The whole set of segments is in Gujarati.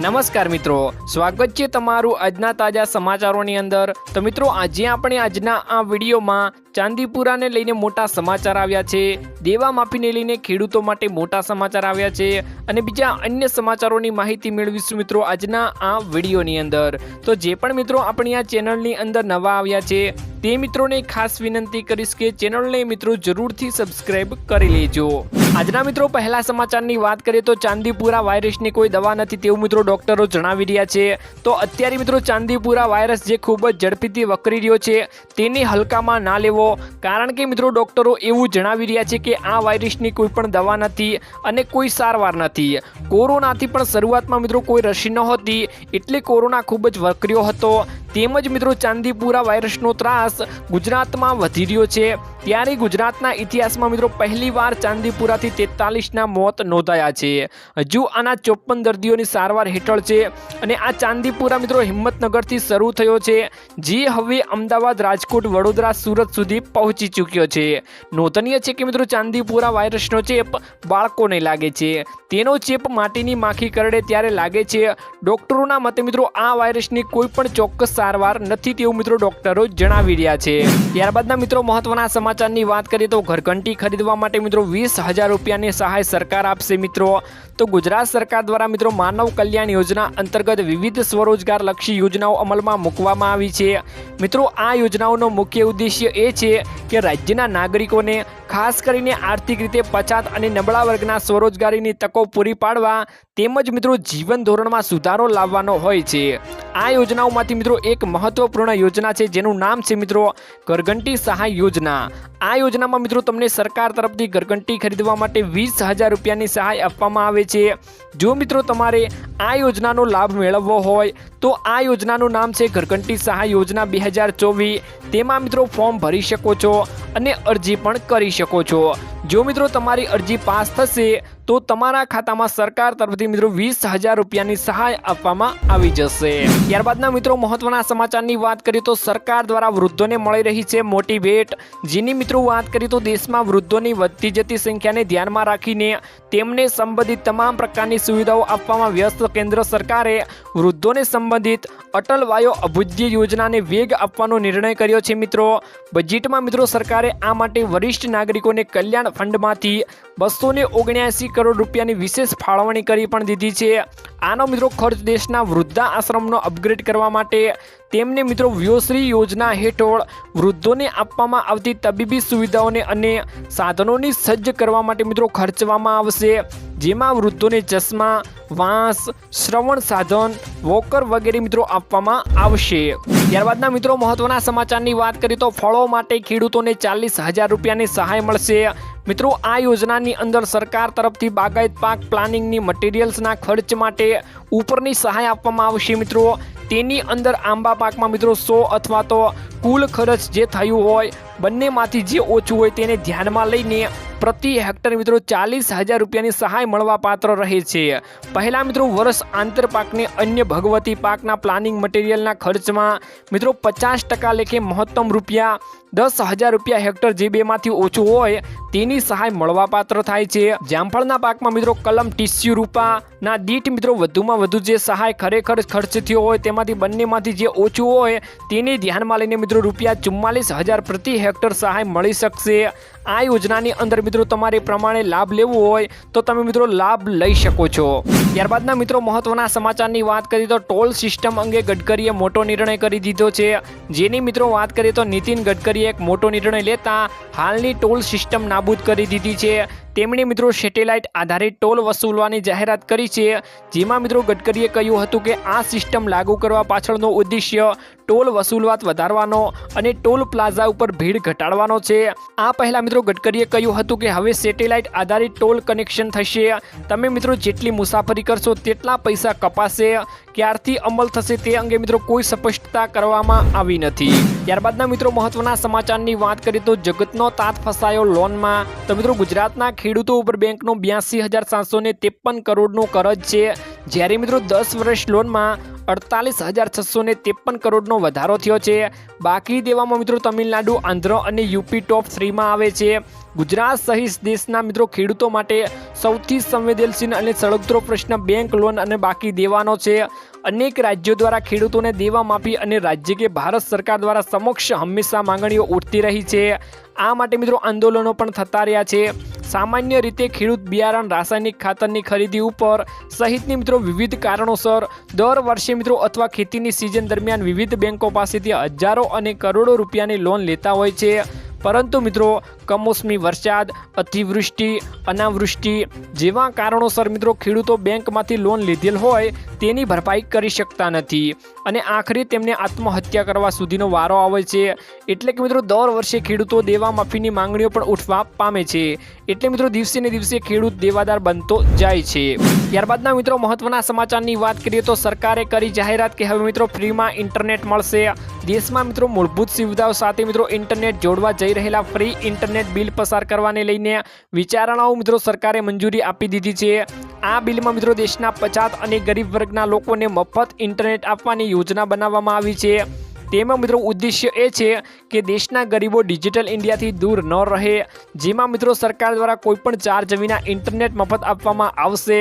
નમસ્કાર મિત્રો, સ્વાગત છે તમારું આજના તાજા સમાચારોની અંદર. તો મિત્રો, આજે આપણે આજના આ વિડીયોમાં ચાંદીપુરાને લઈને મોટા સમાચાર આવ્યા છે દેવા માફીને લઈને ખેડૂતો માટે મોટા સમાચાર આવ્યા છે, અને બીજા અન્ય સમાચારોની માહિતી મેળવીશું મિત્રો આજના આ વિડીયોની અંદર. તો જે પણ મિત્રો આપણી આ ચેનલની અંદર નવા આવ્યા છે, તે મિત્રોને ખાસ વિનંતી કરીશ કે ચેનલને મિત્રો જરૂરથી સબસ્ક્રાઈબ કરી લેજો. આજના મિત્રો, પહેલા સમાચારની વાત કરીએ તો ચાંદીપુરા વાયરસની કોઈ દવા નથી તેવું મિત્રો ડોક્ટરો જણાવી રહ્યા છે. તો અત્યારે મિત્રો, ચાંદીપુરા વાયરસ જે ખૂબ જ ઝડપીથી વકરી રહ્યો છે, તેને હલકામાં ના લેવો. કારણ કે મિત્રો, ડોક્ટરો એવું જણાવી રહ્યા છે કે આ વાયરસની કોઈ પણ દવા નથી અને કોઈ સારવાર નથી. કોરોનાથી પણ શરૂઆતમાં મિત્રો, કોઈ રસી નહોતી, એટલે કોરોના ખૂબ જ વકર્યો હતો. તેમજ મિત્રો, ચાંદીપુરા વાયરસનો ત્રાસ ગુજરાતમાં વધી રહ્યો છે. ત્યારે ગુજરાતના ઇતિહાસમાં મિત્રો, પહેલીવાર ચાંદીપુરાથી તેતાલીસના મોત નોંધાયા છે. હજુ આના ચોપન દર્દીઓની સારવાર હેઠળ છે અને આ ચાંદીપુરા મિત્રો હિંમતનગરથી શરૂ થયો છે, જે હવે અમદાવાદ, રાજકોટ, વડોદરા, સુરત સુધી પહોંચી ચૂક્યો છે. નોંધનીય છે કે મિત્રો ચાંદીપુરા વાયરસનો ચેપ બાળકોને લાગે છે. તેનો ચેપ માટીની માખી કરડે ત્યારે લાગે છે. ડોક્ટરોના મતે મિત્રો આ વાયરસની કોઈ પણ ચોક્કસ સારવાર નથી તેવું મિત્રો ડોક્ટરો જણાવી રહ્યા છે. ત્યારબાદના મિત્રો મહત્વના સમાચારની વાત કરીએ તો ઘરઘંટી ખરીદવા માટે મિત્રો વીસ હજાર રૂપિયાની સહાય સરકાર આપશે મિત્રો. તો ગુજરાત સરકાર દ્વારા મિત્રો માનવ કલ્યાણ યોજના અંતર્ગત વિવિધ સ્વરોજગાર લક્ષી યોજનાઓ અમલમાં મૂકવામાં આવી છે. મિત્રો, આ યોજનાઓનો મુખ્ય ઉદ્દેશ્ય એ છે કે રાજ્યના નાગરિકોને ખાસ કરીને આર્થિક રીતે પછાત અને નબળા વર્ગના સ્વરોજગારીની તકો પૂરી પાડવા તેમજ મિત્રો જીવન ધોરણમાં સુધારો લાવવાનો હોય છે. આ યોજનાઓમાંથી મિત્રો એક મહત્વપૂર્ણ યોજના છે જેનું નામ છે મિત્રો ઘરઘંટી સહાય યોજના. આ યોજનામાં મિત્રો તમને સરકાર તરફથી ઘરઘંટી ખરીદવા માટે વીસ હજાર રૂપિયાની સહાય આપવામાં આવે છે. જો મિત્રો તમારે આ યોજનાનો લાભ મેળવવો હોય, તો આ યોજનાનું નામ છે ઘરઘંટી સહાય યોજના બે હજાર ચોવીસ. તેમાં મિત્રો ફોર્મ ભરી શકો છો અને અરજી પણ કરી શકો છો. જો મિત્રો તમારી અરજી પાસ થશે, તો તમારા ખાતામાં સરકાર તરફથી મિત્રો વીસ હજાર રૂપિયાની સહાય આપવામાં આવી જશે. ત્યારબાદના મિત્રો મહત્વના સમાચારની વાત કરીએ તો સરકાર દ્વારા વૃદ્ધોને મળી રહી છે મોટી ભેટ. જેની મિત્રો વાત કરીએ તો દેશમાં વૃદ્ધોની વધતી જતી સંખ્યાને ધ્યાનમાં રાખીને તેમને સંબંધિત તમામ પ્રકારની સુવિધાઓ આપવામાં વ્યસ્ત કેન્દ્ર સરકારે વૃદ્ધોને સંબંધિત અટલ વાયો અભુજ્ય યોજનાને વેગ આપવાનો નિર્ણય કર્યો છે મિત્રો. બજેટમાં મિત્રો સરકારે આ માટે વરિષ્ઠ નાગરિકોને કલ્યાણ ફંડમાંથી બસો ને ઓગણ્યાસી કરોડ રૂપિયાની વિશેષ ફાળવણી કરી પણ દીધી છે. આનો મિત્રો ખર્ચ દેશના વૃદ્ધા આશ્રમનો અપગ્રેડ કરવા માટે તેમને મિત્રો વ્યોશ્રી યોજના હેઠળ વૃદ્ધોને આપવામાં આવતી તબીબી સુવિધાઓને અને સાધનોની સજ્જ કરવા માટે મિત્રો ખર્ચવામાં આવશે. જેમાં વૃદ્ધોને ચશ્મા, વાંસ, શ્રવણ સાધન, વોકર વગેરે મિત્રો આપવામાં આવશે. ત્યારબાદના મિત્રો મહત્વના સમાચારની વાત કરીએ તો ફળો માટે ખેડૂતોને ચાલીસ હજાર રૂપિયાની સહાય મળશે. મિત્રો આ યોજનાની અંદર સરકાર તરફથી બાગાયત પાક પ્લાનિંગની મટીરિયલ્સના ખર્ચ માટે ઉપરની સહાય આપવામાં આવશે મિત્રો. તેની અંદર આંબા પાકમાં મિત્રો સો અથવા તો કુલ ખર્ચ જે થયું હોય, બંનેમાંથી જે ઓછું હોય તેને ધ્યાનમાં લઈને પ્રતિ હેક્ટર મિત્રો ચાલીસ હજાર રૂપિયાની સહાય મળવા પાત્ર રહે છે. પહેલાં મિત્રો વર્ષ આંતર પાકને અન્ય ભગવતી પાકના પ્લાનિંગ મટીરિયલના ખર્ચમાં મિત્રો પચાસ ટકા લેખે મહત્તમ રૂપિયા દસ હજાર રૂપિયા હેક્ટર જે બેમાંથી ઓછું હોય તેની સહાય મળવાપાત્ર થાય છે. જામફળના પાકમાં મિત્રો કલમ ટીસ્યુ રૂપાના દીઠ મિત્રો વધુમાં વધુ જે સહાય ખરેખર ખર્ચ થયો હોય તેમાંથી બંનેમાંથી જે ઓછું હોય તેને ધ્યાનમાં લઈને મિત્રો રૂપિયા ચુમ્માલીસ હજાર પ્રતિ હેક્ટર સહાય મળી શકશે. આ યોજનાની અંદર મિત્રો તમારે પ્રમાણે લાભ લેવો હોય તો તમે મિત્રો લાભ લઈ શકો છો. ત્યારબાદના મિત્રો મહત્વના સમાચારની વાત કરીએ તો ટોલ સિસ્ટમ અંગે ગડકરીએ મોટો નિર્ણય કરી દીધો છે. જેની મિત્રો વાત કરીએ તો નીતિન ગડકરીએ એક મોટો નિર્ણય લેતા હાલની ટોલ સિસ્ટમ નાબૂદ કરી દીધી છે. તેમણે મિત્રો સેટેલાઇટ આધારિત ટોલ વસૂલવાની જાહેરાત કરી છે. જેમાં મિત્રો ગડકરીએ કહ્યું હતું કે આ સિસ્ટમ લાગુ કરવા પાછળનો ઉદ્દેશ્ય ટોલ વસૂલવાત વધારવાનો અને ટોલ પ્લાઝા ઉપર ભીડ ઘટાડવાનો છે. આ પહેલા મિત્રો ગડકરીએ કહ્યું હતું કે હવે સેટેલાઇટ આધારિત ટોલ કનેક્શન થશે. તમે મિત્રો જેટલી મુસાફરી કરશો તેટલા પૈસા કપાશે. ક્યારથી અમલ થશે તે અંગે મિત્રો કોઈ સ્પષ્ટતા કરવામાં આવી નથી. ત્યારબાદના મિત્રો મહત્વના સમાચારની વાત કરીએ તો જગતનો તાત ફસાયો લોનમાં. તો મિત્રો ગુજરાતના ખેડૂતો ઉપર બેંકનો બ્યાસી હજાર સાતસો ને ત્રેપન કરોડનો કરજ છે. જ્યારે મિત્રો દસ વર્ષ લોનમાં અડતાલીસ હજાર છસો ત્રેપન કરોડનો વધારો થયો છે. બાકી દેવામાં મિત્રો તમિલનાડુ, આંધ્ર અને યુપી ટોપ થ્રીમાં આવે છે. ગુજરાત સહિત દેશના મિત્રો ખેડૂતો માટે સૌથી સંવેદનશીલ અને સળગતરો પ્રશ્ન બેંક લોન અને બાકી દેવાનો છે. અનેક રાજ્યો દ્વારા ખેડૂતોને દેવા માફી અને રાજ્ય કે ભારત સરકાર દ્વારા સમક્ષ હંમેશા માંગણીઓ ઉઠતી રહી છે. આ માટે મિત્રો આંદોલનો પણ થતા રહ્યા છે. સામાન્ય રીતે ખેડૂત બિયારણ રાસાયણિક ખાતરની ખરીદી ઉપર સહિતની મિત્રો વિવિધ કારણોસર દર વર્ષે મિત્રો અથવા ખેતીની સિઝન દરમિયાન વિવિધ બેંકો પાસેથી હજારો અને કરોડો રૂપિયાની લોન લેતા હોય છે. પરંતુ મિત્રો કમોસમી વરસાદ, અતિવૃષ્ટિ, અનાવૃષ્ટિ જેવા કારણોસર મિત્રો ખેડૂતો બેંકમાંથી લોન લીધેલ હોય તેની ભરપાઈ કરી શકતા નથી અને આખરે તેમને આત્મહત્યા કરવા સુધીનો વારો આવે છે. એટલે કે મિત્રો દર વર્ષે ખેડૂતો દેવા માફીની માંગણીઓ પણ ઉઠવા પામે છે. એટલે મિત્રો દિવસે ને દિવસે ખેડૂત દેવાદાર બનતો જાય છે. ત્યારબાદના મિત્રો મહત્વના સમાચારની વાત કરીએ તો સરકારે કરી જાહેરાત કે હવે મિત્રો ફ્રીમાં ઇન્ટરનેટ મળશે. દેશમાં મિત્રો મૂળભૂત સુવિધાઓ સાથે મિત્રો ઇન્ટરનેટ જોડવા જઈ રહેલા ફ્રી ઇન્ટરનેટ બિલ પસાર કરવાને લઈને વિચારણાઓ મિત્રો સરકારે મંજૂરી આપી દીધી છે. આ બિલમાં મિત્રો દેશના પછાત અને ગરીબ વર્ગના લોકોને મફત ઇન્ટરનેટ આપવાની યોજના બનાવવામાં આવી છે. તેમાં મિત્રો ઉદ્દેશ્ય એ છે કે દેશના ગરીબો ડિજિટલ ઇન્ડિયાથી દૂર ન રહે, જેમાં મિત્રો સરકાર દ્વારા કોઈપણ ચાર્જ વિના ઇન્ટરનેટ મફત આપવામાં આવશે.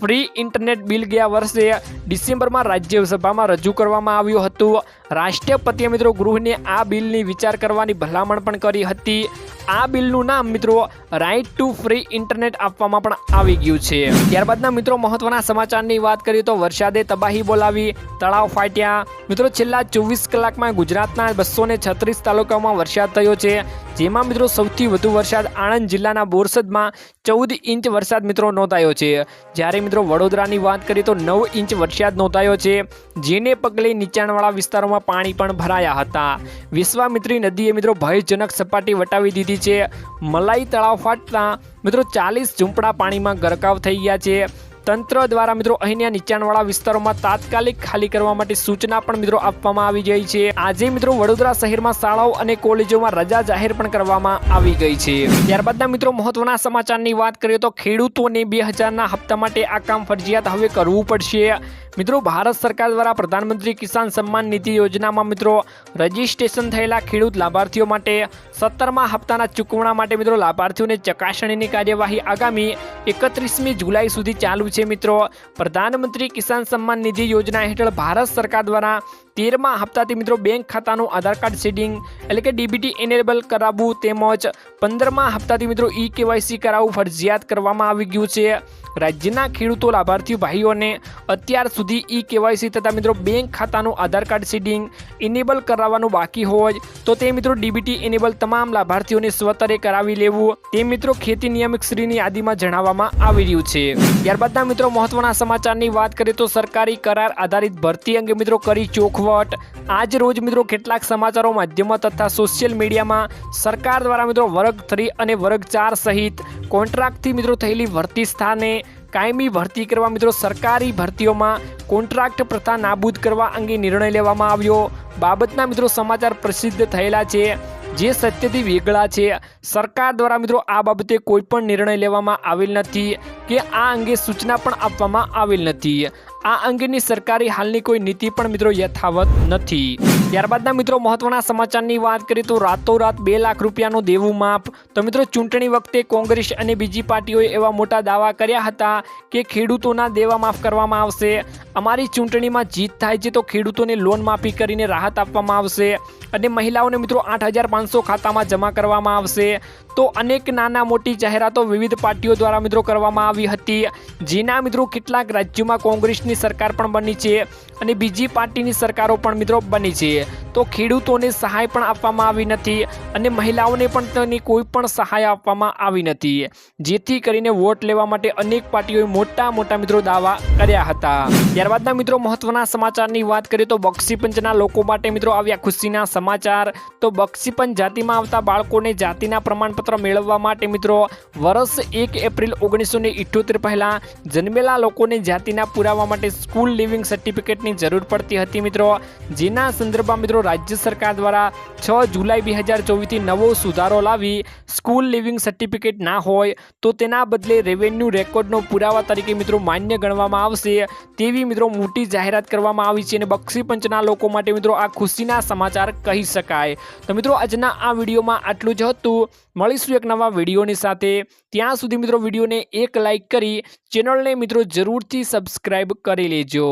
ફ્રી ઇન્ટરનેટ બિલ ગયા વર્ષે ડિસેમ્બરમાં રાજ્યસભામાં રજૂ કરવામાં આવ્યું હતું. રાષ્ટ્રપતિએ મિત્રો ગૃહને આ બિલની વિચાર કરવાની ભલામણ પણ કરી હતી. આ બિલનું નામ મિત્રો રાઇટ ટુ ફ્રી ઇન્ટરનેટ આપવામાં પણ આવી ગયું છે. ત્યારબાદના મિત્રો મહત્વના સમાચારની વાત કરીએ તો વરસાદે તબાહી બોલાવી, તળાવ ફાટ્યા. મિત્રો છેલ્લા ચોવીસ કલાકમાં ગુજરાતના બસો છત્રીસ તાલુકામાં વરસાદ થયો છે. જેમાં મિત્રો સૌથી વધુ વરસાદ આણંદ જિલ્લાના બોરસદમાં ચૌદ ઇંચ વરસાદ મિત્રો નોંધાયો છે. જ્યારે મિત્રો વડોદરાની વાત કરીએ તો નવ ઇંચ વરસાદ નોંધાયો છે. જેને પગલે નીચાણવાળા વિસ્તારોમાં પાણી પણ ભરાયા હતા. વિશ્વામિત્રી નદીએ મિત્રો ભયજનક સપાટી વટાવી દીધી છે. મલાઈ તળાવ ફાટતા મિત્રો ચાલીસ ઝૂંપડા પાણીમાં ગરકાવ થઈ ગયા છે. તંત્ર દ્વારા મિત્રો અહીંના નીચાણવાળા વિસ્તારોમાં તાત્કાલિક ખાલી કરવા માટે સૂચના પણ મિત્રો આપવામાં આવી ગઈ છે. આજે મિત્રો વડોદરા શહેરમાં શાળાઓ અને કોલેજોમાં રજા જાહેર પણ કરવામાં આવી ગઈ છે. ત્યારબાદના મિત્રો મહત્વના સમાચારની વાત કરીએ તો ખેડૂતોને બે હજારના હપ્તા માટે આ કામ ફરજિયાત હવે કરવું પડશે. મિત્રો, ભારત સરકાર દ્વારા પ્રધાનમંત્રી કિસાન સન્માન નિધિ યોજનામાં મિત્રો રજીસ્ટ્રેશન થયેલા ખેડૂત લાભાર્થીઓ માટે સત્તરમા હપ્તાના ચૂકવણા માટે મિત્રો લાભાર્થીઓને ચકાસણીની કાર્યવાહી આગામી એકત્રીસમી જુલાઈ સુધી ચાલુ છે મિત્રો. પ્રધાનમંત્રી કિસાન સન્માન નિધિ યોજના હેઠળ ભારત સરકાર દ્વારા તેરમા હપ્તાથી મિત્રો બેંક ખાતાનું આધાર કાર્ડ સેટિંગ એટલે કે ડીબીટી એનેબલ કરાવવું તેમજ પંદરમા હપ્તાથી મિત્રો ઈ કેવાયસી કરાવવું ફરજિયાત કરવામાં આવી ગયું છે. રાજ્યના ખેડૂતો લાભાર્થી ભાઈઓને અત્યાર સુધી ઈ કેવાયસી તથા મિત્રો બેંક ખાતાનું આધાર કાર્ડ સીડિંગ ઇનેબલ કરાવવાનું બાકી હોય તો તે મિત્રો ડીબીટી ઇનેબલ તમામ લાભાર્થીઓને સ્વતરે કરાવી લેવું તે મિત્રો ખેતી નિયામક શ્રીની યાદીમાં જણાવવામાં આવી રહ્યું છે. ત્યારબાદના મિત્રો મહત્વના સમાચારની વાત કરીએ તો સરકારી કરાર આધારિત ભરતી અંગે મિત્રો કરી ચોખવટ. આજ રોજ મિત્રો કેટલાક સમાચારો માધ્યમો તથા સોશિયલ મીડિયામાં સરકાર દ્વારા મિત્રો વર્ગ થ્રી અને વર્ગ ચાર સહિત કોન્ટ્રાક્ટથી મિત્રો થયેલી ભરતી સ્થાને કાયમી ભરતી કરવા મિત્રો સરકારી ભરતીઓમાં કોન્ટ્રાક્ટ પ્રથા નાબૂદ કરવા અંગે નિર્ણય લેવામાં આવ્યો. બાબતના મિત્રો સમાચાર પ્રસિદ્ધ થયેલા છે. જે સત્યથી વેગળા છે. સરકાર દ્વારા મિત્રો આ બાબતે કોઈ પણ નિર્ણય લેવામાં આવેલ નથી કે આ અંગે સૂચના પણ આપવામાં આવેલ નથી. આ અંગેની સરકારી હાલની કોઈ નીતિ પણ મિત્રો યથાવત નથી. ત્યારબાદના મિત્રો મહત્વના સમાચારની વાત કરીએ તો રાતોરાત બે લાખ રૂપિયાનું દેવું માફ. તો મિત્રો ચૂંટણી વખતે કોંગ્રેસ અને બીજી પાર્ટીઓએ એવા મોટા દાવા કર્યા હતા કે ખેડૂતોના દેવા માફ કરવામાં આવશે. અમારી ચૂંટણીમાં જીત થાય છે તો ખેડૂતોને લોન માફી કરીને રાહત આપવામાં આવશે અને મહિલાઓને મિત્રો આઠ હજાર પાંચસો ખાતામાં જમા કરવામાં આવશે. તો અનેક નાના મોટી જાહેરાતો વિવિધ પાર્ટીઓ દ્વારા મિત્રો કરવામાં આવી હતી. જેના મિત્રો કેટલાક રાજ્યોમાં કોંગ્રેસની સરકાર પણ બની છે અને બીજી પાર્ટીની સરકારો પણ મિત્રો બની છે. તો ખેડૂતોને સહાય પણ આપવામાં આવી નથી અને મહિલાઓને પણ તેની કોઈ પણ સહાય આપવામાં આવી નથી. જેથી કરીને વોટ લેવા માટે અનેક પાર્ટીઓએ મોટા મોટા મિત્રો દાવા કર્યા હતા. ત્યારબાદના મિત્રો મહત્વના સમાચારની વાત કરીએ તો બક્ષી પંચના લોકો માટે મિત્રો આવ્યા ખુશીના સમાચાર. તો બક્ષી પંચ જાતિમાં આવતા બાળકોને જાતિના પ્રમાણપત્ર મેળવવા માટે મિત્રો વર્ષ એક એપ્રિલ ઓગણીસો ને ઇઠ્યોતેર પહેલાં જન્મેલા લોકોને જાતિના પુરાવા માટે સ્કૂલ લિવિંગ સર્ટિફિકેટની જરૂર પડતી હતી મિત્રો. જેના સંદર્ભમાં સંદર્ભમાં મિત્રો, રાજ્ય સરકાર દ્વારા છ જુલાઈ બે હજાર ચોવીસથી નવો સુધારો લાવી સ્કૂલ લિવિંગ સર્ટિફિકેટ ના હોય તો તેના બદલે રેવન્યુ રેકોર્ડનો પુરાવા તરીકે મિત્રો માન્ય ગણવામાં આવશે. તેવી મિત્રો મોટી જાહેરાત કરવામાં આવી છે અને બક્ષી પંચના લોકો માટે મિત્રો આ ખુશીના સમાચાર કહી શકાય. તો મિત્રો, આજના આ વિડીયોમાં આટલું જ હતું. મળીશું એક નવા વિડીયોની સાથે. ત્યાં સુધી મિત્રો વિડીયોને એક લાઈક કરી ચેનલને મિત્રો જરૂરથી સબસ્ક્રાઈબ કરી લેજો.